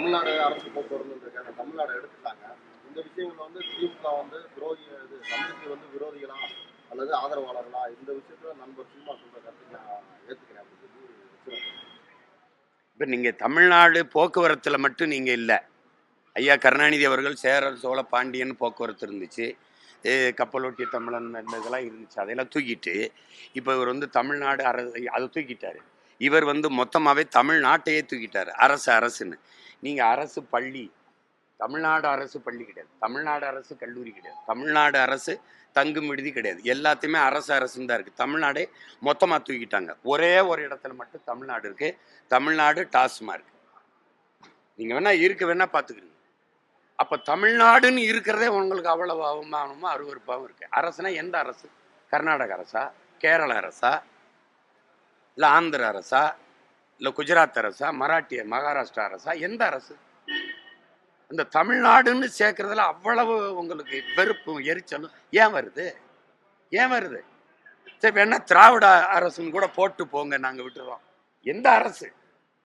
தமிழ்நாடு அரசு போக்குவரத்து இருக்காங்க தமிழ்நாடு எடுத்துட்டாங்க. இந்த விஷயங்கள் வந்து திமுக வந்து துரோகி இது தமிழுக்கு வந்து விரோதிகளா அல்லது ஆதரவாளர்களா? இந்த விஷயத்துல நண்பர் சும்மா சொல்ற கருத்தை நான் ஏத்துக்கிறேன் அப்படின்னு சொல்லி இப்போ நீங்கள் தமிழ்நாடு போக்குவரத்தில் மட்டும் நீங்கள் இல்லை. ஐயா கருணாநிதி அவர்கள் சேரர் சோழ பாண்டியன் போக்குவரத்து இருந்துச்சு. கப்பலோட்டிய தமிழன் இந்த இதெல்லாம் இருந்துச்சு. அதையெல்லாம் தூக்கிட்டு இப்போ இவர் வந்து தமிழ்நாடு அரசு அதை தூக்கிட்டார். இவர் வந்து மொத்தமாகவே தமிழ்நாட்டையே தூக்கிட்டார். அரசு அரசுன்னு. நீங்கள் அரசு பள்ளி தமிழ்நாடு அரசு பள்ளி கிடையாது. தமிழ்நாடு அரசு கல்லூரி கிடையாது. தமிழ்நாடு அரசு தங்கும் விடுதி கிடையாது. எல்லாத்தையுமே அரசு அரசுன்னு தான் இருக்குது தமிழ்நாடே மொத்தமாக தூக்கிட்டாங்க. ஒரே ஒரு இடத்துல மட்டும் தமிழ்நாடு இருக்குது தமிழ்நாடு டாஸ்மார்க் நீங்கள் வேணா இருக்க வேணா பார்த்துக்கிறீங்க அப்போ தமிழ்நாடுன்னு இருக்கிறதே உங்களுக்கு அவ்வளவு அவமானமும் அருவறுப்பாகவும் இருக்கு. அரசுனா எந்த அரசு? கர்நாடக அரசா? கேரள அரசா? இல்லை ஆந்திர அரசா? இல்லை குஜராத் அரசா மராட்டிய மகாராஷ்டிரா அரசா எந்த அரசு? இந்த தமிழ்நாடுன்னு சேர்க்கறதுல அவ்வளவு உங்களுக்கு வெறுப்பும் எரிச்சலும் ஏன் வருது? ஏன் வருது? சரி வேணா திராவிட அரசுன்னு கூட போட்டு போங்க நாங்கள் விட்டுறோம். எந்த அரசு?